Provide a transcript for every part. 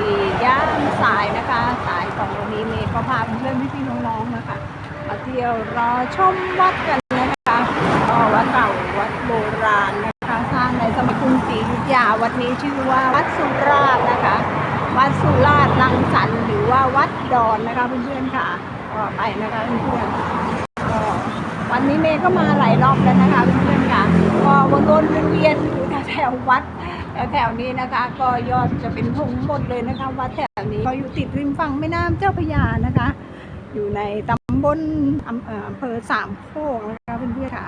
ดีย่ามสายนะคะ สายของวันนี้เมย์ก็พาเพื่อนๆพี่ๆน้องๆนะคะมาเที่ยวรอชมวัดกันนะคะก็วัดเก่าวัดโบราณนะคะ สร้างในสมัยกรุงศรีอยุธยาวัดนี้ชื่อว่าวัดสุราษฎร์นะคะ วัดสุราษฎร์ลังสรรหรือว่าวัดดอนนะคะเพื่อนๆค่ะก็ไปนะคะเพื่อนๆก็วันนี้เมย์ก็มาหลายรอบแล้วนะคะเพื่อนๆค่ะก็วนๆเวียนอยู่แถวๆวัด แถวๆนี้นะคะ ก็ยอดจะเป็นทงหมดเลยนะคะวัดแถวนี้ก็อยู่ติดริมฝั่งแม่น้ำเจ้าพระยานะคะ อยู่ในตำบลอำเอ่ออำเภอสามโคกนะคะเพื่อนๆค่ะ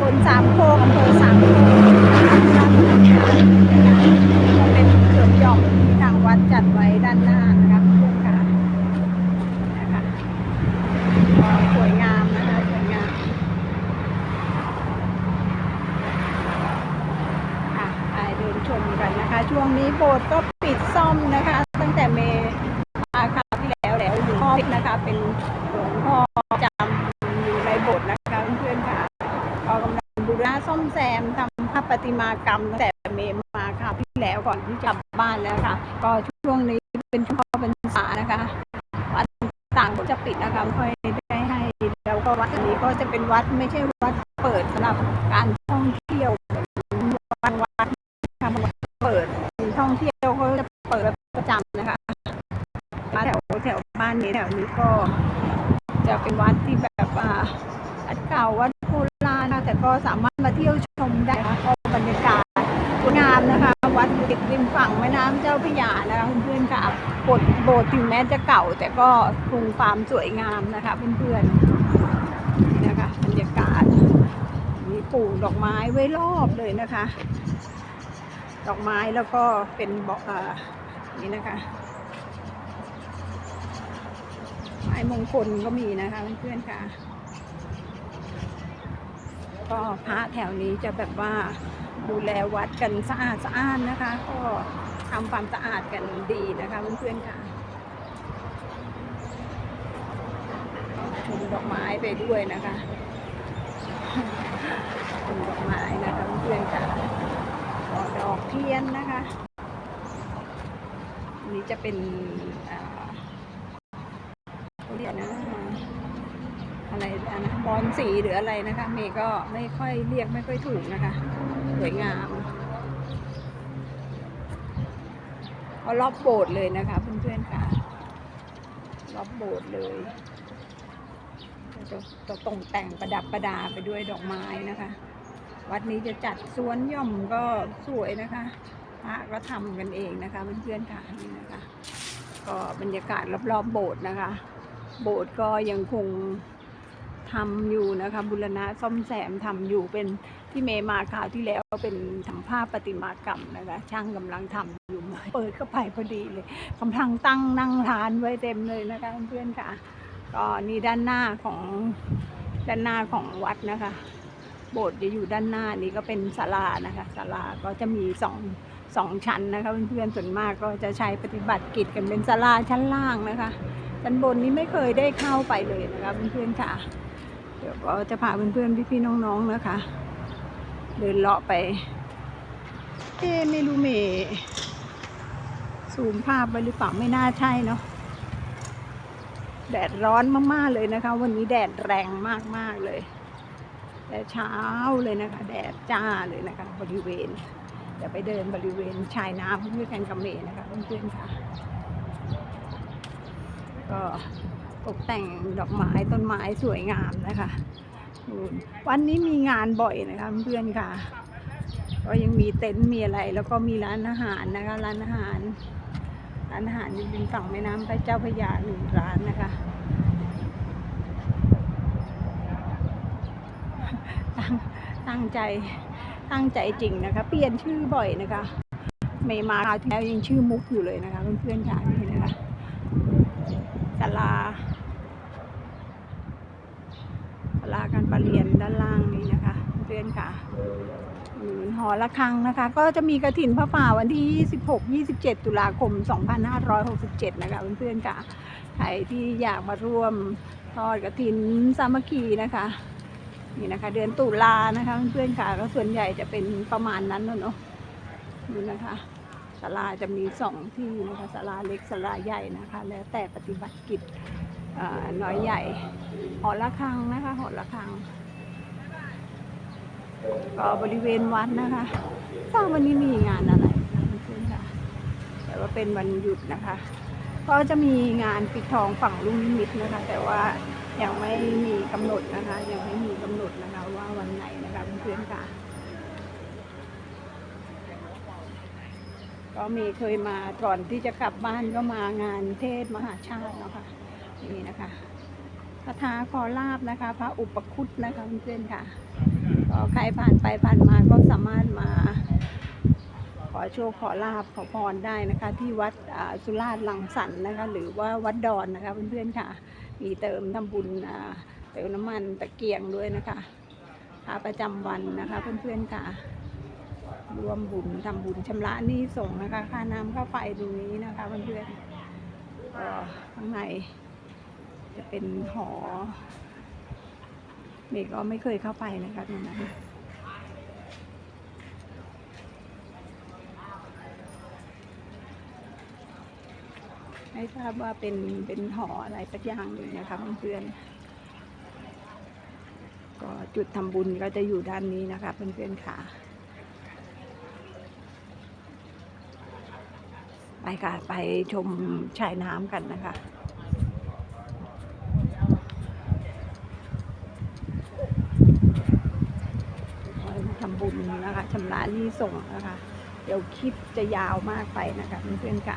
บนสามโคกอำเภอสามโคกนะคะก็เป็นสวนหย่อมที่ทางวัดจัดไว้ด้านหน้านะคะเพื่อนๆค่ะนะคะก็สวยงามนะคะสวยงาม ค่ะไปเดินชมกันนะคะ ช่วงนี้โบสถ์ก็ปิดซ่อมนะคะ ตั้งแต่เมมาคราวที่แล้วแล้วหลวงพ่อนะคะ เป็นหลวงพ่อจำอยู่ในโบสถ์นะคะเพื่อนๆค่ะก็กำลังบูรณะซ่อมแซมทำภาพประติมากรรมตั้งแต่เมมาคราวที่แล้วก่อนที่จะกลับบ้านแล้วค่ะ ก็ช่วงนี้เป็นช่วงเข้าพรรษานะคะวัดต่างก็จะปิดนะคะค่อยได้ให้แล้วก็วัดนี้ก็จะเป็นวัดไม่ใช่วัดเปิดสำหรับการท่องเที่ยว บางวัดค่ะบางวัดเปิดท่องเที่ยวเขาจะเปิดประจำนะคะมาแถวแถวบ้านนี้แถวนี้ก็ จะ เป็นวัดที่แบบว่าวัดเก่าวัดโบราณนะแต่ก็สามารถมาเที่ยวชมได้นะคะก็บรรยากาศสวยงามนะคะ วัดติดริมฝั่งแม่น้ำเจ้าพระยานะคะเพื่อนๆค่ะโบสถ์โบสถ์ถึงแม้จะเก่า แต่ก็คงความสวยงามนะคะเพื่อนๆนี่นะคะบรรยากาศมีปลูกดอกไม้ไว้รอบเลยนะคะ ดอกไม้แล้วก็เป็นบอกอ่านี่นะคะ ไม้มงคลก็มีนะคะเพื่อนๆค่ะ ก็พระแถวนี้จะแบบว่าดูแลวัดกันสะอาดสะอ้านนะคะ ก็ทำความสะอาดกันดีนะคะเพื่อนๆค่ะชมดอกไม้ไปด้วยนะคะชมดอกไม้นะคะเพื่อนๆค่ะดอกเทียนนะคะนนี้จะเป็นอ่า ขียนอะไรอะนะบอลสีหรืออะไรนะคะ เมย์ก็ไม่ค่อยเรียกไม่ค่อยถูกนะคะ สวยงามเอารอบโบสถ์เลยนะคะเพื่อนๆค่ะรอบโบสถ์เลยก็จะจะตกแต่งประดับประดาไปด้วยดอกไม้นะคะ วัดนี้จะจัดสวนย่อมก็สวยนะคะพระก็ทำกันเองนะคะเพื่อนๆค่ะนี่นะคะ ก็บรรยากาศรอบๆโบสถ์นะคะ โบสถ์ก็ยังคงทำอยู่นะคะ บุรณะซ่อมแซมทำอยู่เป็นที่เมมาคราวที่แล้วเป็นทำภาพประติมากรรมนะคะ ช่างกำลังทำอยู่เปิดเข้าไปพอดีเลยกำลังตั้งนั่งทานไว้เต็มเลยนะคะเพื่อนค่ะ ก็นี่ด้านหน้าของด้านหน้าของวัดนะคะ โบสถ์จะอยู่ด้านหน้านี้ก็เป็นศาลานะคะศาลาก็จะมีสองสองชั้นนะคะเพื่อนๆส่วนมากก็จะใช้ปฏิบัติกิจกันเป็นศาลาชั้นล่างนะคะ ชั้นบนนี้ไม่เคยได้เข้าไปเลยนะคะเพื่อนๆค่ะ เดี๋ยวก็จะพาเพื่อนๆพี่ๆน้องๆนะคะ เดินเลาะไปเอ๊ไม่รู้เมย์ซูมภาพไปหรือเปล่าไม่น่าใช่เนาะแดดร้อนมากๆเลยนะคะ วันนี้แดดแรงมากๆเลย แต่เช้าเลยนะคะ แดดจ้าเลยนะคะ บริเวณเดี๋ยวไปเดินบริเวณชายน้ำด้วยกันกับเมนะคะเพื่อนๆค่ะ ก็ตกแต่งดอกไม้ต้นไม้สวยงามนะคะวันนี้มีงานบ่อยนะคะเพื่อนค่ะ ก็ยังมีเต็นท์มีอะไร แล้วก็มีร้านอาหารนะคะร้านอาหาร ร้านอาหารอยู่ริมฝั่งแม่น้ำพระเจ้าพระยาหนึ่งร้านนะคะตั้งตั้งใจตั้งใจจริงนะคะ เปลี่ยนชื่อบ่อยนะคะไม่มาคราวที่แล้วยังชื่อมุกอยู่เลยนะคะเพื่อนๆค่ะาลาศาลาการประเรียนด้านล่างนี้นะคะเพื่อนๆค่ะอืมหอระฆังนะคะ ก็จะมีกระถินพระป่าวันที่ 26 27 ตุลาคม 2567 นะคะเพื่อนๆค่ะใครที่อยากมาร่วมทอดกระถินสามัคคีนะคะนี่นะคะ เดือนตุลานะคะเพื่อนๆค่ะก็ส่วนใหญ่จะเป็นประมาณนั้นน่ะเนาะนี่นะคะาลาจะมีสองที่นะคะศาลาเล็กศาลาใหญ่นะคะ แล้วแต่ปฏิบัติกิจน้อยใหญ่หอระฆังนะคะหอระฆังก็บริเวณวัดนะคะทราบวันนี้มีงานอะไรคะเพื่อนๆค่ะ แต่ว่าเป็นวันหยุดนะคะ ก็จะมีงานปิดทองฝั่งลุงนิมิตนะคะ แต่ว่ายังไม่มีกำหนดนะคะ ยังไม่มีกำหนดนะคะว่าวันไหนนะคะเพื่อนๆค่ะ ก็มีเคยมาก่อนที่จะกลับบ้านก็มางานเทศมหาชาติเนาะค่ะนี่นะคะคาถาขอลาบนะคะ พระอุปคุตนะคะเพื่อนๆค่ะ ก็ใครผ่านไปผ่านมาก็สามารถมา ขอโชคขอลาบขอพรได้นะคะ ที่วัดสุราษฎร์ลังสรรค์นะคะ หรือว่าวัดดอนนะคะเพื่อนๆค่ะ มีเติมทำบุญเติมน้ำมันตะเกียงด้วยนะคะพาประจำวันนะคะเพื่อนๆค่ะ รวมบุญทำบุญชำระหนี้ส่งนะคะ ค่าน้ำค่าไฟตรงนี้นะคะเพื่อนๆข้างในจะเป็นหอเมก็ไม่เคยเข้าไปนะคะตรงนั้นไม่ทราบว่าเป็นเป็นหออะไรสักอย่างหนึ่งนะคะเพื่อนๆก็จุดทำบุญก็จะอยู่ด้านนี้นะคะเพื่อนๆค่ะ ไป ค่ะ ไปชมชายน้ำกันนะคะ ทำบุญนะคะชำระหนี้ส่งนะคะ เดี๋ยวคลิปจะยาวมากไปนะคะเพื่อนๆค่ะ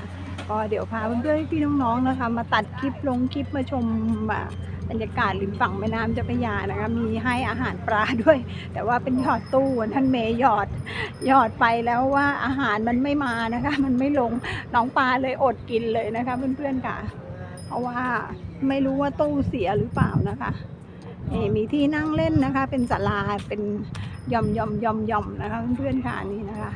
ก็เดี๋ยวพาเพื่อนๆพี่น้องๆนะคะ มาตัดคลิปลงคลิปมาชมอ่า บรรยากาศริมฝั่งแม่น้ำเจ้าพระยานะคะ มีให้อาหารปลาด้วย แต่ว่าเป็นหยอดตู้ท่านเมย์หยอดหยอดไปแล้วว่าอาหารมันไม่มานะคะ มันไม่ลงน้องปลาเลยอดกินเลยนะคะ เพื่อนๆค่ะ เพราะว่าไม่รู้ว่าตู้เสียหรือเปล่านะคะนี่มีที่นั่งเล่นนะคะ เป็นศาลาเป็นย่อมย่อมย่อมย่อมนะคะ เพื่อนๆค่ะนี่นะคะ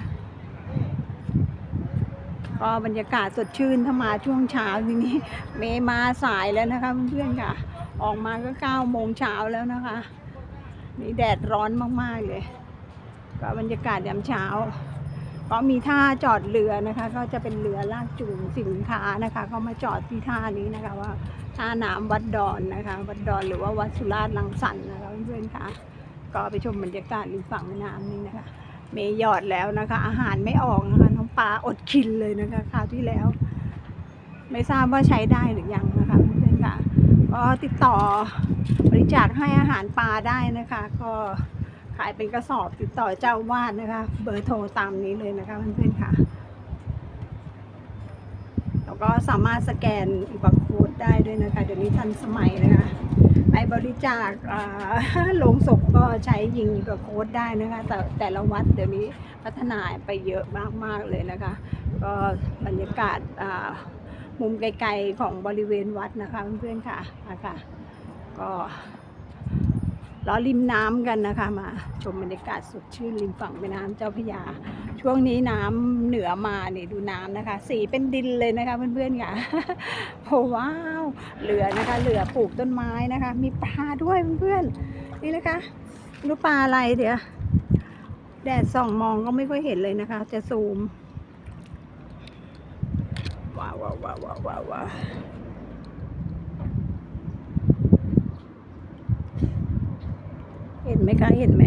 ก็บรรยากาศสดชื่นถ้ามาช่วงเช้าทีนี้เมมาสายแล้วนะคะเพื่อนๆค่ะ ออกมาก็เก้าโมงเช้าแล้วนะคะ นี่แดดร้อนมากๆเลย ก็บรรยากาศยามเช้า ก็มีท่าจอดเรือนะคะ ก็จะเป็นเรือลากจูงสินค้านะคะ ก็มาจอดที่ท่านี้นะคะว่าท่าน้ำวัดดอนนะคะ วัดดอนหรือว่าวัดสุราษฎร์ลังสรรค์นะคะเพื่อนๆค่ะก็ไปชมบรรยากาศริมฝั่งแม่น้ำนี้นะคะ เมย์หยอดแล้วนะคะ อาหารไม่ออกนะคะน้องปลาอดกินเลยนะคะคราวที่แล้ว ไม่ทราบว่าใช้ได้หรือยัง ก็ติดต่อบริจาคให้อาหารปลาได้นะคะ ก็ขายเป็นกระสอบติดต่อเจ้าวาดนะคะ เบอร์โทรตามนี้เลยนะคะเพื่อนๆค่ะ แล้วก็สามารถสแกนอีบาร์โค้ดได้ด้วยนะคะ เดี๋ยวนี้ทันสมัยนะคะไปบริจาคโลงศพก็ใช้ยิงอีบาร์โค้ดได้นะคะ แต่แต่ละวัดเดี๋ยวนี้พัฒนาไปเยอะมากๆเลยนะคะ ก็บรรยากาศอ่า มุมไกลๆของบริเวณวัดนะคะ เพื่อนๆค่ะมาค่ะก็ล้อริมน้ำกันนะคะ มาชมบรรยากาศสดชื่นริมฝั่งแม่น้ำเจ้าพยา ช่วงนี้น้ำเหนือมาเนี่ยดูน้ำนะคะ สีเป็นดินเลยนะคะเพื่อนๆค่ะโอ้ว้าวเหลือนะคะเหลือปลูกต้นไม้นะคะ มีปลาด้วยเพื่อนๆนี่นะคะรู้ปลาอะไรเดี๋ยวแดดส่องมองก็ไม่ค่อยเห็นเลยนะคะ จะซูม ว้าวว้าวว้าวว้าวว้าวาเห็นไหมคะ เห็นไหม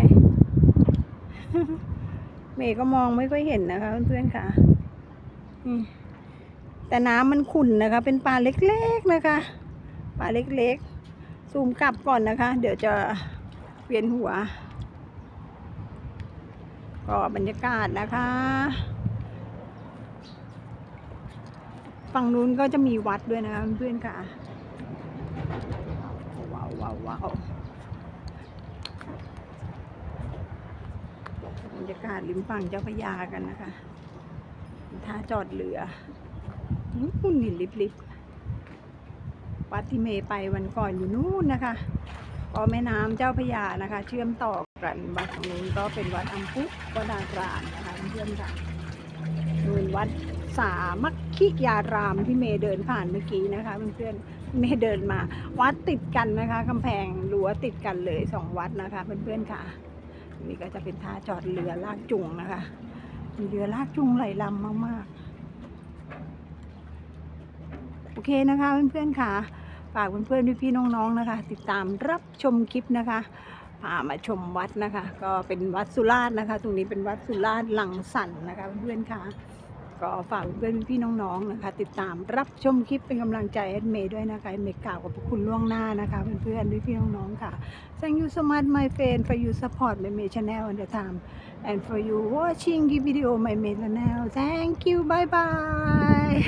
เมย์ก็มองไม่ค่อยเห็นนะคะเพื่อนๆค่ะนี่แต่น้ำมันขุ่นนะคะ เป็นปลาเล็กๆนะคะ ปลาเล็กๆ ซูมกลับก่อนนะคะ เดี๋ยวจะเวียนหัว ก็บรรยากาศนะคะ ฝั่งนู้นก็จะมีวัดด้วยนะคะเพื่อนค่ะว้าวว้าวว้าวบรรยากาศริมฝั่งเจ้าพยากันนะคะท่าจอดเรือนู่นนี่ลิบลิบวัดที่เมย์ไปวันก่อนอยู่นู่นนะคะก็แม่น้ำเจ้าพยานะคะ เชื่อมต่อกันวัดตรงนู้นก็เป็นวัดอัมพุวัดารามนะคะเพื่อนค่ะนู่นวัด สามัคคิยารามที่เมย์เดินผ่านเมื่อกี้นะคะเพื่อนๆเมย์เดินมา วัดติดกันนะคะกำแพงรั้วติดกันเลยสองวัดนะคะเพื่อนๆค่ะ นี่ก็จะเป็นท่าจอดเรือลากจุงนะคะมีเรือลากจูงไหลลำมากๆ โอเคนะคะเพื่อนๆค่ะฝากเพื่อนๆพี่ๆน้องๆนะคะ ติดตามรับชมคลิปนะคะพามาชมวัดนะคะ ก็เป็นวัดสุราษฎร์นะคะ ตรงนี้เป็นวัดสุราษฎร์หลังสันนะคะเพื่อนๆค่ะ ก็ฝากเพื่อนพี่น้องๆนะคะ ติดตามรับชมคลิปเป็นกำลังใจแอดเมย์ด้วยนะคะแอดเมย์กล่าวกับพวกคุณล่วงหน้านะคะเพื่อนๆพี่ๆน้องๆค่ะ Thank you so much my friend for you support my May channel and the time and for you watching the video my May channel Thank you bye bye